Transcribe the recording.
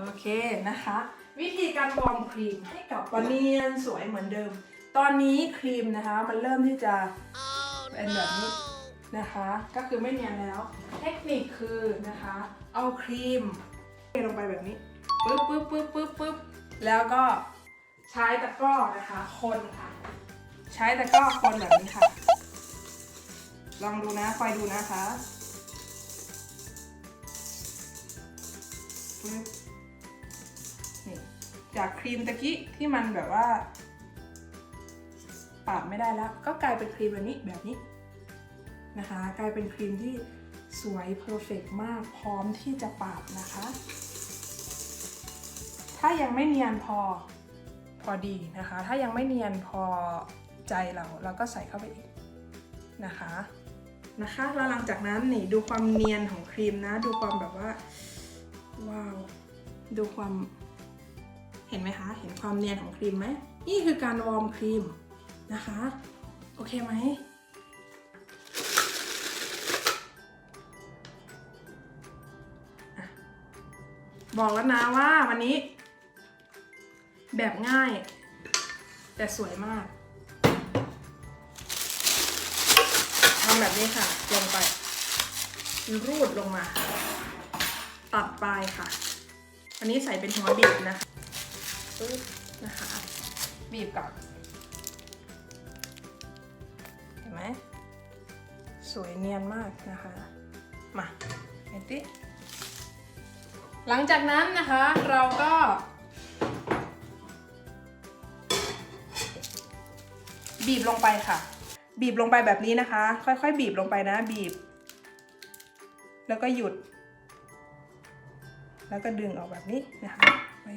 โอเคนะคะ วิธีการวอร์มครีมให้กลับมาเนียนสวยเหมือนเดิม ตอนนี้ครีมนะคะมันเริ่มที่จะเป็นแบบนี้นะคะ ก็คือไม่เนียนแล้ว เทคนิคคือนะคะ เอาครีมเทลงไปแบบนี้ปึ๊บปึ๊บปึ๊บปึ๊บปึ๊บแล้วก็ใช้ตะกร้อนะคะคนค่ะ ใช้ตะกร้อคนแบบนี้ค่ะ ลองดูนะคอยดูนะคะปึ๊บ จากครีมตะกี้ที่มันแบบว่าปรับไม่ได้แล้ว ก็กลายเป็นครีมแบบนี้แบบนี้นะคะ กลายเป็นครีมที่สวยเพอร์เฟกมากพร้อมที่จะปรับนะคะ ถ้ายังไม่เนียนพอพอดีนะคะ ถ้ายังไม่เนียนพอใจเราเราก็ใส่เข้าไปอีกนะคะนะคะแล้วหลังจากนั้นนี่ดูความเนียนของครีมนะ ดูความแบบว่าว้าวดูความ เห็นไหมคะ เห็นความเนียนของครีมไหม นี่คือการวอร์มครีมนะคะ โอเคไหม บอกแล้วนะว่าวันนี้ แบบง่าย แต่สวยมากทำแบบนี้ค่ะ ลงไป รูดลงมา ตัดปลายค่ะ อันนี้ใส่เป็นหัวบีบนะ ปึ๊บนะคะ บีบก่อน เห็นไหม สวยเนียนมากนะคะ มาเห็นติหลังจากนั้นนะคะเราก็บีบลงไปค่ะ บีบลงไปแบบนี้นะคะ ค่อยๆ บีบลงไปนะ บีบ แล้วก็หยุด แล้วก็ดึงออกแบบนี้นะคะไป